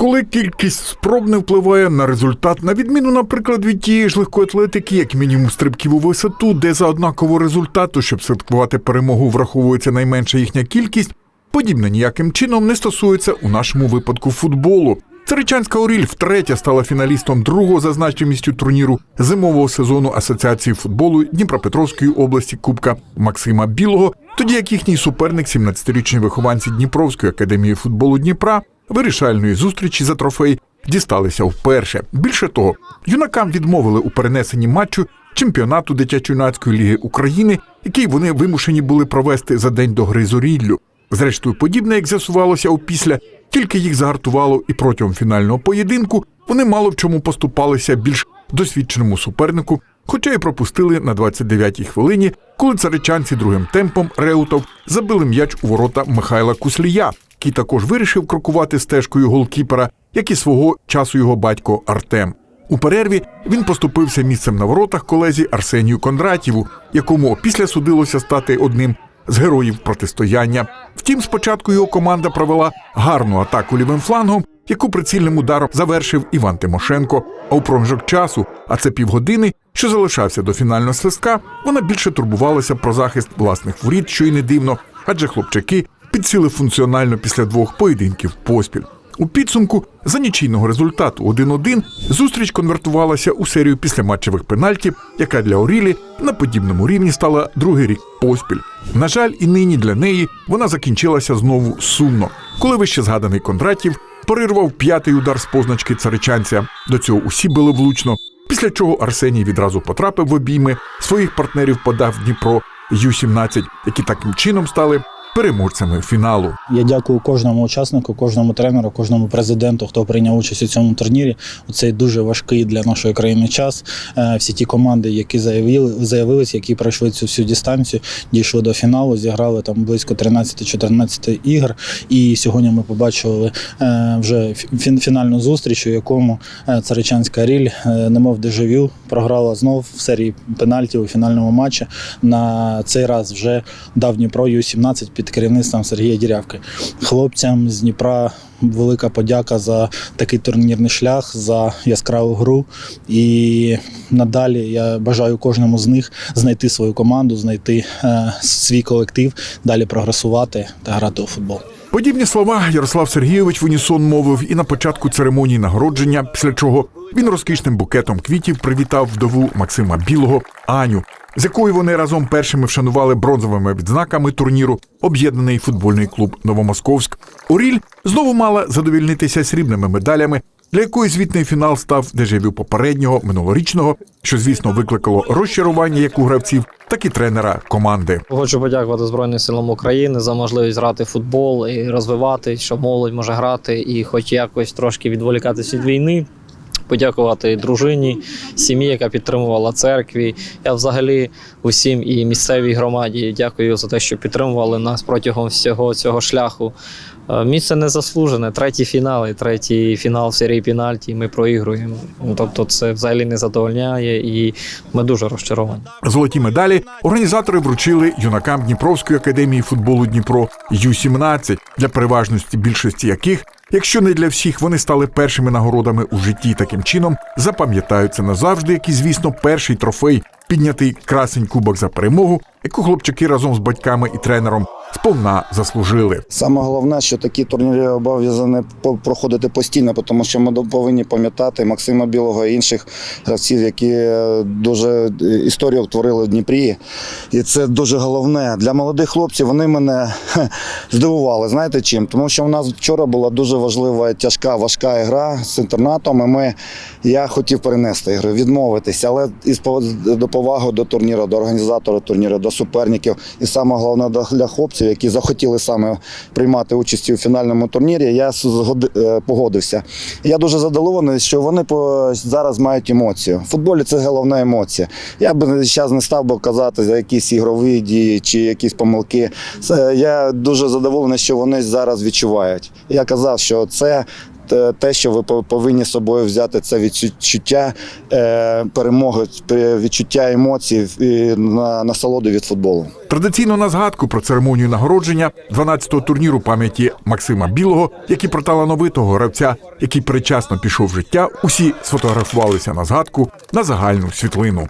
Коли кількість спроб не впливає на результат, на відміну, наприклад, від тієї ж легкої атлетики, як мінімум стрибків у висоту, де за однакового результату, щоб святкувати перемогу, враховується найменша їхня кількість, подібне ніяким чином не стосується у нашому випадку футболу. Царичанська Оріль втретє стала фіналістом другого за значимістю турніру зимового сезону Асоціації футболу Дніпропетровської області Кубка Максима Білого, тоді як їхній суперник, 17-річні вихованці Дніпровської академії футболу Дніпра, вирішальної зустрічі за трофей дісталися вперше. Більше того, юнакам відмовили у перенесенні матчу чемпіонату дитячо-юнацької ліги України, який вони вимушені були провести за день до гри з Оріллю. Зрештою, подібне, як з'ясувалося опісля, тільки їх загартувало, і протягом фінального поєдинку вони мало в чому поступалися більш досвідченому супернику, хоча й пропустили на 29-й хвилині, коли царичанці другим темпом Реутов забили м'яч у ворота Михайла Куслія, який також вирішив крокувати стежкою голкіпера, як і свого часу його батько Артем. У перерві він поступився місцем на воротах колезі Арсенію Кондратєву, якому після судилося стати одним з героїв протистояння. Втім, спочатку його команда провела гарну атаку лівим флангом, яку прицільним ударом завершив Іван Тимошенко. А у проміжок часу, а це півгодини, що залишався до фінального свистка, вона більше турбувалася про захист власних воріт, що й не дивно, адже хлопчаки підсіли функціонально після двох поєдинків поспіль. У підсумку за нічийного результату 1-1 зустріч конвертувалася у серію післяматчевих пенальтів, яка для Орілі на подібному рівні стала другий рік поспіль. На жаль, і нині для неї вона закінчилася знову сумно, коли вище згаданий Кондратів перервав п'ятий удар з позначки царичанця. До цього усі били влучно. Після чого Арсеній відразу потрапив в обійми своїх партнерів подав Дніпро Ю-17, які таким чином стали переможцями фіналу. Я дякую кожному учаснику, кожному тренеру, кожному президенту, хто прийняв участь у цьому турнірі. Цей дуже важкий для нашої країни час. Е, Всі ті команди, які заявили, заявились, які пройшли цю всю дистанцію, дійшли до фіналу, зіграли там близько 13-14 ігор. І сьогодні ми побачили е, вже фінальну зустріч, у якому е, Царичанська Ріль, немов дежавю, програла знов в серії пенальтів у фінальному матчі. На цей раз вже дав Дніпро Ю-17 під керівництвом Сергія Дірявки. Хлопцям з Дніпра велика подяка за такий турнірний шлях, за яскраву гру. І надалі я бажаю кожному з них знайти свою команду, знайти е, свій колектив, далі прогресувати та грати у футбол. Подібні слова Ярослав Сергійович в унісон мовив і на початку церемонії нагородження, після чого він розкішним букетом квітів привітав вдову Максима Білого Аню, з якою вони разом першими вшанували бронзовими відзнаками турніру об'єднаний футбольний клуб Новомосковськ. Оріль знову мала задовільнитися срібними медалями. Для якої звітний фінал став дежавю попереднього минулорічного, що звісно викликало розчарування як у гравців, так і тренера команди. Хочу подякувати Збройним силам України за можливість грати футбол і розвивати, що молодь може грати і хоч якось трошки відволікатися від війни. Подякувати дружині, сім'ї, яка підтримувала церкві. Я взагалі усім і місцевій громаді дякую за те, що підтримували нас протягом всього цього шляху. Е, Місце незаслужене. Третій фінал і третій фінал в серії пенальті. Ми проігруємо. Ну, Тобто, це взагалі не задовольняє, і ми дуже розчаровані. Золоті медалі організатори вручили юнакам Дніпровської академії футболу Дніпро Ю-17, для переважності більшості яких, якщо не для всіх, вони стали першими нагородами у житті. Таким чином запам'ятаються назавжди, як і, звісно, перший трофей, піднятий красень кубок за перемогу, яку хлопчаки разом з батьками і тренером сповна заслужили. Саме головне, що такі турніри обов'язані проходити постійно, тому що ми повинні пам'ятати Максима Білого і інших гравців, які е, дуже е, історію творили в Дніпрі. І це дуже головне. Для молодих хлопців вони мене здивували. Знаєте чим? Тому що у нас вчора була дуже важлива, тяжка, важка гра з інтернатом. І ми, я хотів перенести ігри, відмовитися, але із до поваги до турніру, до організатора турніру, до суперників. І саме головне для хлопців, які захотіли саме приймати участь у фінальному турнірі, я е, погодився. Я дуже задоволений, що вони зараз мають емоцію. В футболі це головна емоція. Я б зараз не став би казати за якісь ігрові дії чи якісь помилки. Я дуже задоволений, що вони зараз відчувають. Я казав, що це те, що ви по- повинні собою взяти, це відчуття е, перемоги, е, відчуття емоцій на насолоду від футболу. Традиційно на згадку про церемонію нагородження 12-го турніру пам'яті Максима Білого, як і про талановитого гравця, який передчасно пішов життя, усі сфотографувалися на згадку на загальну світлину.